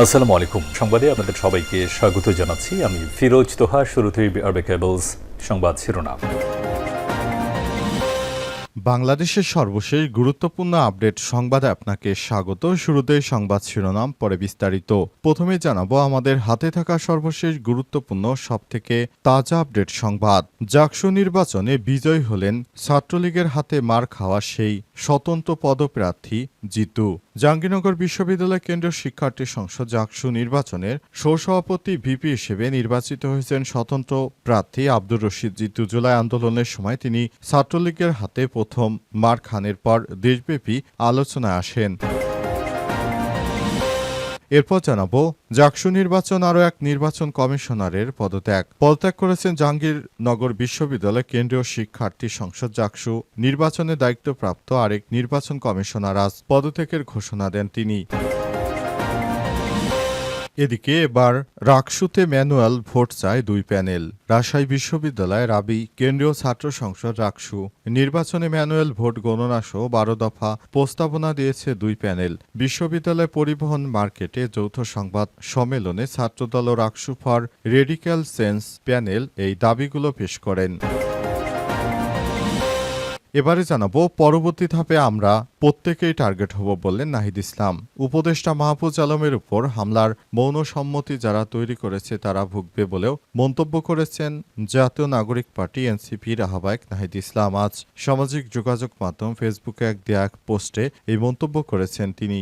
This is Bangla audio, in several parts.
আসসালামু আলাইকুম। সংবাদে আপনাদের সবাইকে স্বাগত জানাচ্ছি। আমি ফিরোজ তোহা, শুরুতেই আরবে কেবলস সংবাদ শিরোনাম। বাংলাদেশের সর্বশেষ গুরুত্বপূর্ণ আপডেট সংবাদে আপনাকে স্বাগত। শুরুতে সংবাদ শিরোনাম, পরে বিস্তারিত। প্রথমে জানাব, আমাদের হাতে থাকা সর্বশেষ গুরুত্বপূর্ণ, সবথেকে তাজা আপডেট সংবাদ। জাকসু নির্বাচনে বিজয় হলেন ছাত্রলীগের হাতে মার খাওয়া সেই স্বতন্ত্র পদপ্রার্থী জিতু। জাহাঙ্গীরনগর বিশ্ববিদ্যালয় কেন্দ্রীয় শিক্ষার্থী সংসদ জাকসু নির্বাচনের সহসভাপতি ভিপি হিসেবে নির্বাচিত হয়েছেন স্বতন্ত্র প্রার্থী আব্দুর রশিদ। জিতু জুলাই আন্দোলনের সময় তিনি ছাত্রলীগের হাতে প্রথম মার খানের পর দেশব্যাপী আলোচনায় আসেন। এরপর জানাব, জাকসু নির্বাচন আরও এক নির্বাচন কমিশনারের পদত্যাগ। পদত্যাগ করেছেন জাহাঙ্গীরনগর বিশ্ববিদ্যালয় কেন্দ্রীয় শিক্ষার্থী সংসদ জাকসু। নির্বাচনে দায়িত্বপ্রাপ্ত আরেক নির্বাচন কমিশনার আজ পদত্যাগের ঘোষণা দেন তিনি। এদিকে এবার রাকসুতে ম্যানুয়াল ভোট চায় দুই প্যানেল। রাজশাহী বিশ্ববিদ্যালয় রাবি, কেন্দ্রীয় ছাত্র সংসদ রাকসু। নির্বাচনে ম্যানুয়াল ভোট গণনা সহ বারো দফা প্রস্তাবনা দিয়েছে দুই প্যানেল। বিশ্ববিদ্যালয় পরিবহন মার্কেটে যৌথ সংবাদ সম্মেলনে ছাত্রদল ও Raksu for radical sense panel এই দাবিগুলো পেশ করেন। এবারে জানাব, পরবর্তী ধাপে আমরা প্রত্যেকেই টার্গেট হব বললেন নাহিদ ইসলাম। উপদেষ্টা মাহফুজ আলমের উপর হামলার মৌন সম্মতি যারা তৈরি করেছে তারা ভুগবে বলেও মন্তব্য করেছেন জাতীয় নাগরিক পার্টি এনসিপির আহ্বায়ক নাহিদ ইসলাম। আজ সামাজিক যোগাযোগ মাধ্যম ফেসবুকে এক দেয়া এক পোস্টে এই মন্তব্য করেছেন তিনি।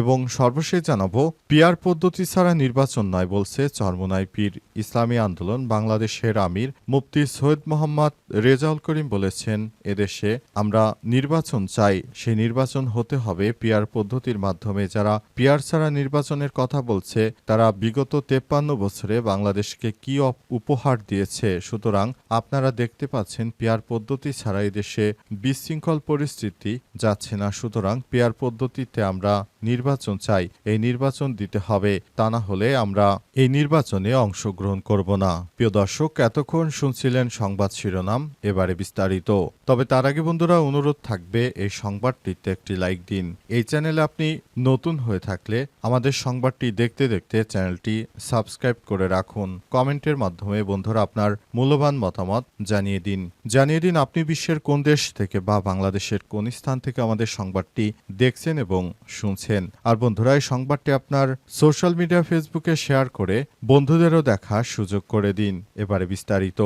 এবং সর্বশেষ জানাব, পিয়ার পদ্ধতি ছাড়া নির্বাচন নয় বলছে চরমনাই পীর। ইসলামী আন্দোলন বাংলাদেশের আমির মুফতি সৈয়দ মোহাম্মদ রেজাউল করিম বলেছেন, এদেশে আমরা নির্বাচন চাই। সেই নির্বাচন হতে হবে পিয়ার পদ্ধতির মাধ্যমে। যারা পিয়ার ছাড়া নির্বাচনের কথা বলছে, তারা বিগত তেপ্পান্ন বছরে বাংলাদেশকে কি উপহার দিয়েছে? সুতরাং আপনারা দেখতে পাচ্ছেন, পিয়ার পদ্ধতি ছাড়া এদেশে বিশৃঙ্খল পরিস্থিতি যাচ্ছে না। সুতরাং পিয়ার পদ্ধতিতে আমরা নির্বাচন চাই, এই নির্বাচন দিতে হবে। তা না হলে আমরা এই নির্বাচনে অংশগ্রহণ করব না। প্রিয় দর্শক, এতক্ষণ শুনছিলেন সংবাদ শিরোনাম, এবারে বিস্তারিত। তবে তার আগে বন্ধুরা, অনুরোধ থাকবে এই সংবাদটিতে একটি লাইক দিন। এই চ্যানেলে আপনি নতুন হয়ে থাকলে আমাদের সংবাদটি দেখতে দেখতে চ্যানেলটি সাবস্ক্রাইব করে রাখুন। কমেন্টের মাধ্যমে বন্ধুরা আপনার মূল্যবান মতামত জানিয়ে দিন। জানিয়ে দিন আপনি বিশ্বের কোন দেশ থেকে বা বাংলাদেশের কোন স্থান থেকে আমাদের সংবাদটি দেখছেন এবং শুনছেন। আর বন্ধুরা, এই সংবাদটি আপনার সোশ্যাল মিডিয়া ফেসবুকে শেয়ার করে বন্ধুদেরও দেখার সুযোগ করে দিন। এবারে বিস্তারিত।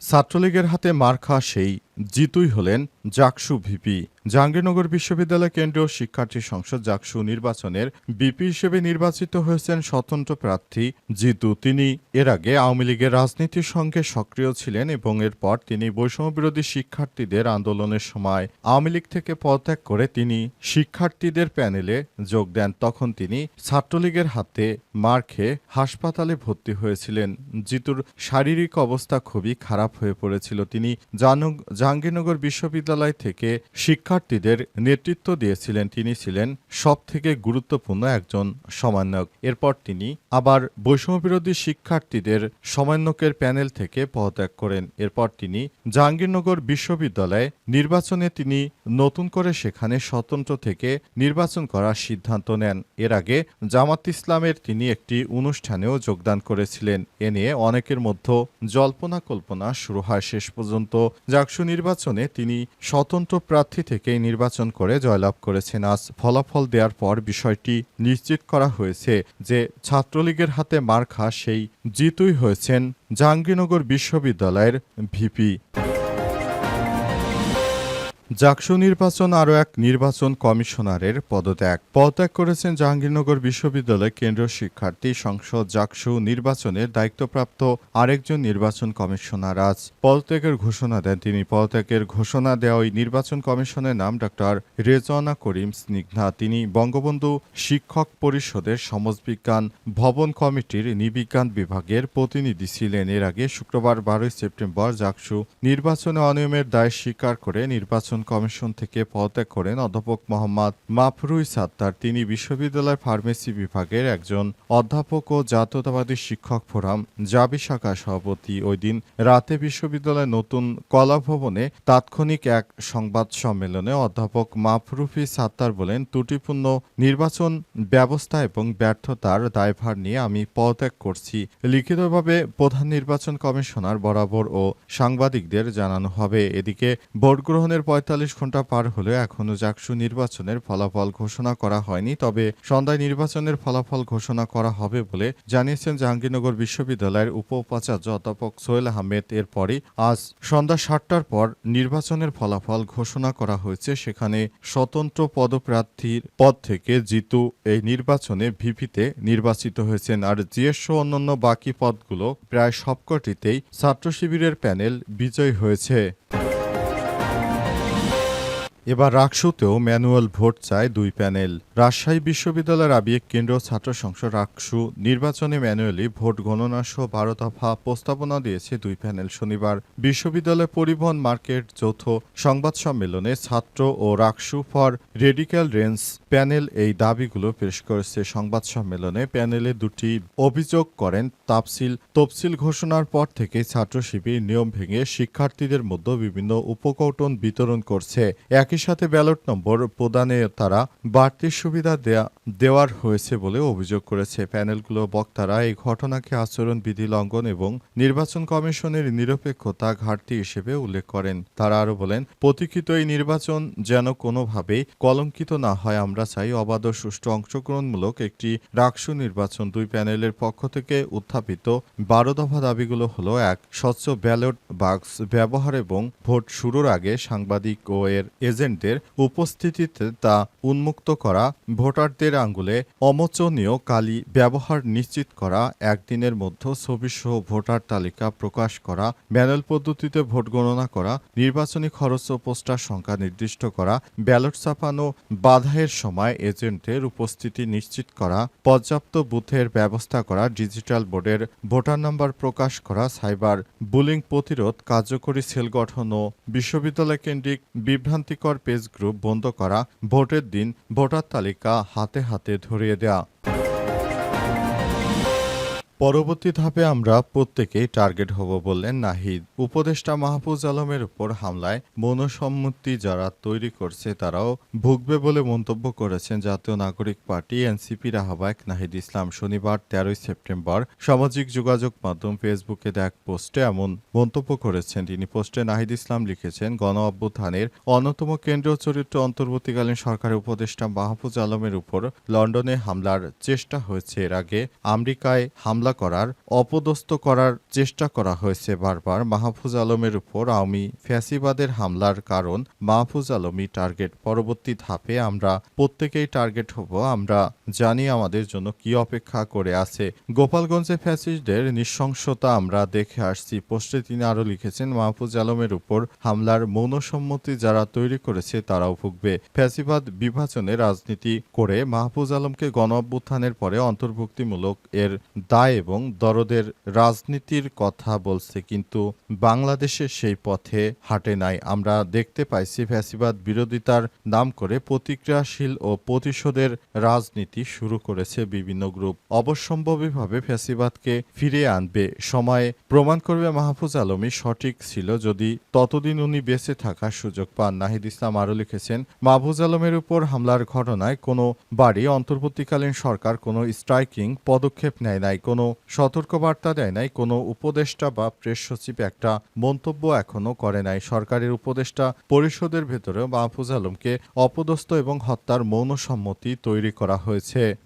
ছাত্রলীগের হাতে মার খাওয়া সেই জিতুই হলেন জাকসু ভিপি। জাহাঙ্গীরনগর বিশ্ববিদ্যালয় কেন্দ্রীয় শিক্ষার্থী সংসদ জাকসু নির্বাচনের বিপি হিসেবে নির্বাচিত হয়েছেন স্বতন্ত্র প্রার্থী জিতু। তিনি এর আগে আওয়ামী লীগের রাজনীতির সঙ্গে সক্রিয় ছিলেন এবং এরপর তিনি বৈষম্যবিরোধী শিক্ষার্থীদের আন্দোলনের সময় আওয়ামী লীগ থেকে পদত্যাগ করে তিনি শিক্ষার্থীদের প্যানেলে যোগ দেন। তখন তিনি ছাত্রলীগের হাতে মার খেয়ে হাসপাতালে ভর্তি হয়েছিলেন। জিতুর শারীরিক অবস্থা খুবই খারাপ হয়ে পড়েছিল। তিনি জানু- জাহাঙ্গীরনগর বিশ্ববিদ্যালয় থেকে শিক্ষার্থীদের নেতৃত্ব দিয়েছিলেন, তিনি ছিলেন সব থেকে গুরুত্বপূর্ণ একজন সমন্বয়ক। এরপর তিনি আবার বৈষম্যবিরোধী শিক্ষার্থীদের সমন্বয়কের প্যানেল থেকে পদত্যাগ করেন। এরপর তিনি জাহাঙ্গীরনগর বিশ্ববিদ্যালয়ে নির্বাচনে তিনি নতুন করে সেখানে স্বতন্ত্র থেকে নির্বাচন করার সিদ্ধান্ত নেন। এর আগে জামাত ইসলামের তিনি একটি অনুষ্ঠানেও যোগদান করেছিলেন। এ নিয়ে অনেকের মধ্যে জল্পনা কল্পনা শুরু হয় শেষ পর্যন্ত। জাকসু নির্বাচনে তিনি স্বতন্ত্র প্রার্থী থেকে নির্বাচন করে জয়লাভ করেছেন। আজ ফলাফল দেওয়ার পর বিষয়টি নিশ্চিত করা হয়েছে যে ছাত্রলীগের হাতে মার খা সেই জিতুই হয়েছেন জাহাঙ্গীরনগর বিশ্ববিদ্যালয়ের ভিপি। জাকসু নির্বাচন আরও এক নির্বাচন কমিশনারের পদত্যাগ। পদত্যাগ করেছেন জাহাঙ্গীরনগর বিশ্ববিদ্যালয় কেন্দ্রীয় শিক্ষার্থী সংসদ জাকসু নির্বাচনের দায়িত্বপ্রাপ্ত আরেকজন নির্বাচন কমিশনার। আজ পদত্যাগের ঘোষণা দেন তিনি। পদত্যাগের ঘোষণা দেওয়া ওই নির্বাচন কমিশনের নাম ডক্টর রেজওয়ানা করিম স্নিগ্ধা। তিনি বঙ্গবন্ধু শিক্ষক পরিষদের সমাজবিজ্ঞান ভবন কমিটির নিবিজ্ঞান বিভাগের প্রতিনিধি ছিলেন। এর আগে শুক্রবার বারোই সেপ্টেম্বর জাকসু নির্বাচনে অনিয়মের দায় স্বীকার করে নির্বাচন নির্বাচন কমিশন থেকে পদত্যাগ করেন অধ্যাপক মোহাম্মদ মাফরুই সাত্তার তিনি বিশ্ববিদ্যালয় ফার্মেসি বিভাগের একজন অধ্যাপক ও জাতীয়তাবাদী শিক্ষক ফোরাম জাবি শাখা সভাপতি। ওই দিন রাতে বিশ্ববিদ্যালয়ের নতুন কলাভবনে তাৎক্ষণিক এক সংবাদ সম্মেলনে অধ্যাপক মাফরুফি সাত্তার বলেন, ত্রুটিপূর্ণ নির্বাচন ব্যবস্থা এবং ব্যর্থতার দায়ভার নিয়ে আমি পদত্যাগ করছি। লিখিতভাবে প্রধান নির্বাচন কমিশনার বরাবর ও সাংবাদিকদের জানানো হবে। এদিকে ভোট গ্রহণের পঁয়তাল্লিশ ঘণ্টা পার হলেও এখনও জাকসু নির্বাচনের ফলাফল ঘোষণা করা হয়নি। তবে সন্ধ্যায় নির্বাচনের ফলাফল ঘোষণা করা হবে বলে জানিয়েছেন জাহাঙ্গীরনগর বিশ্ববিদ্যালয়ের উপ উপাচার্য অধ্যাপক সোহেল আহমেদ। এরপরই আজ সন্ধ্যা সাতটার পর নির্বাচনের ফলাফল ঘোষণা করা হয়েছে। সেখানে স্বতন্ত্র পদপ্রার্থীর পদ থেকে জিতু এই নির্বাচনে ভিপিতে নির্বাচিত হয়েছেন। আর জিএস অন্যান্য বাকি পদগুলো প্রায় সবকটিতেই ছাত্র শিবিরের প্যানেল বিজয়ী হয়েছে। এবার রাকসুতেও ম্যানুয়াল ভোট চায় দুই প্যানেল। রাজশাহী বিশ্ববিদ্যালয়ের আবিয়েক কেন্দ্রীয় ছাত্র সংসদ রাকসু নির্বাচনে ম্যানুয়ালি ভোট গণনা সহ বারো দফা প্রস্তাবনা দিয়েছে দুই প্যানেল শনিবার। বিশ্ববিদ্যালয় পরিবহন মার্কেট যৌথ সংবাদ সম্মেলনে ছাত্র ও Raksu for radical range panel এই দাবিগুলো পেশ করেছে। সংবাদ সম্মেলনে প্যানেলে দুটি অভিযোগ করেন তাফসিল। তফসিল ঘোষণার পর থেকে ছাত্র শিবির নিয়ম ভেঙে শিক্ষার্থীদের মধ্যে বিভিন্ন উপকৌটন বিতরণ করছে। একই সাথে ব্যালট নম্বর প্রদানে তারা বাড়তি সুবিধা দেয়া, দেওয়ার হয়েছে বলে অভিযোগ করেছে প্যানেলগুলো বক্তারা। এই ঘটনাকে আচরণ বিধি লঙ্ঘন এবং নির্বাচন কমিশনের নিরপেক্ষতা ঘাটতি হিসেবে উল্লেখ করেন। তারা আরও বলেন, প্রতীক্ষিত এই নির্বাচন যেন কোনোভাবেই কলঙ্কিত না হয়। আমরা চাই অবাধ সুষ্ঠু অংশগ্রহণমূলক একটি রাকসু নির্বাচন। দুই প্যানেলের পক্ষ থেকে উত্থাপিত বারো দফা দাবিগুলো হলো, এক, স্বচ্ছ ব্যালট বাক্স ব্যবহার এবং ভোট শুরুর আগে সাংবাদিক ও এর এজেন্টদের উপস্থিতিতে তা উন্মুক্ত করা, ভোটারদের আঙ্গুলে অমোচনীয় কালি ব্যবহার নিশ্চিত করা, একদিনের মধ্যে ছবিসহ ভোটার তালিকা প্রকাশ করা ম্যানুয়াল পদ্ধতিতে ভোট গণনা করা, নির্বাচনী খরচ ও পোস্টার সংখ্যা নির্দিষ্ট করা, ব্যালট ছাপানো, বাধাইয়ের সময় এজেন্টের উপস্থিতি নিশ্চিত করা, পর্যাপ্ত বুথের ব্যবস্থা করা, ডিজিটাল বোর্ডের ভোটার নাম্বার প্রকাশ করা, সাইবার বুলিং প্রতিরোধ, কার্যকরী সেল গঠন ও বিশ্ববিদ্যালয় কেন্দ্রিক বিভ্রান্তিকর পেজ গ্রুপ বন্ধ করা ভোটের দিন ভোটার তালিকা হাতে হাতে ধরিয়ে দেয়া। পরবর্তী ধাপে আমরা প্রত্যেকেই টার্গেট হব বললেন নাহিদ। উপদেষ্টা মাহফুজ আলমের উপর হামলায় মনসম্মতি যারা তৈরি করছে তারাও ভুগবে বলে মন্তব্য করেছেন জাতীয় নাগরিক পার্টি এনসিপির আহ্বায়ক নাহিদ ইসলাম। শনিবার তেরোই সেপ্টেম্বর সামাজিক যোগাযোগ মাধ্যম ফেসবুকে এক পোস্টে এমন মন্তব্য করেছেন। তিনি পোস্টে নাহিদ ইসলাম লিখেছেন, গণ অভ্যুত্থানের অন্যতম কেন্দ্রীয় চরিত্র অন্তর্বর্তীকালীন সরকারের উপদেষ্টা মাহফুজ আলমের উপর লন্ডনে হামলার চেষ্টা হয়েছে। এর আগে আমেরিকায় হামলা হামলা করার, অপদস্থ করার চেষ্টা করা হয়েছে বারবার মাহফুজ আলমের উপর আওয়ামী ফ্যাসিবাদের হামলার কারণ। মাহফুজ আলমই টার্গেট পরবর্তী ধাপে আমরা প্রত্যেকেই টার্গেট হব, আমরা জানি আমাদের জন্য কি অপেক্ষা করে আছে। গোপালগঞ্জে ফ্যাসিস্টদের নৃশংসতা আমরা দেখে আসছি। পোস্টে তিনি আরও লিখেছেন, মাহফুজ আলমের উপর হামলার মৌনসম্মতি যারা তৈরি করেছে তারাও ভুগবে। ফ্যাসিবাদ বিভাজনে রাজনীতি করে মাহফুজ আলমকে গণ অভ্যুত্থানের পরে অন্তর্ভুক্তিমূলক এর দায় এবং দরদের রাজনীতির কথা বলছে, কিন্তু বাংলাদেশে সেই পথে হাঁটে নাই। আমরা দেখতে পাইছি, ফ্যাসিবাদ বিরোধিতার নাম করে প্রতিক্রিয়াশীল ও প্রতিশোধের রাজনীতি শুরু করেছে বিভিন্ন গ্রুপ। অবশ্যম্ভাবীভাবে ফ্যাসিবাদকে ফিরিয়ে আনবে সময় প্রমাণ করবে মাহফুজ আলমী সঠিক ছিল যদি ততদিন উনি বেঁচে থাকার সুযোগ পান। নাহিদ ইসলাম আরও লিখেছেন, মাহফুজ আলমের উপর হামলার ঘটনায় কোনো বাড়ি অন্তর্বর্তীকালীন সরকার কোনো স্ট্রাইকিং পদক্ষেপ নেয় নাই, কোনো সতর্কবার্তা দেয় নাই কোনো উপদেষ্টা বা প্রেস সচিব একটা মন্তব্য এখনও করে নাই। সরকারের উপদেষ্টা পরিষদের ভেতরে মাহফুজ আলমকে অপদস্থ এবং হত্যার মৌন সম্মতি তৈরি করা হয়েছে।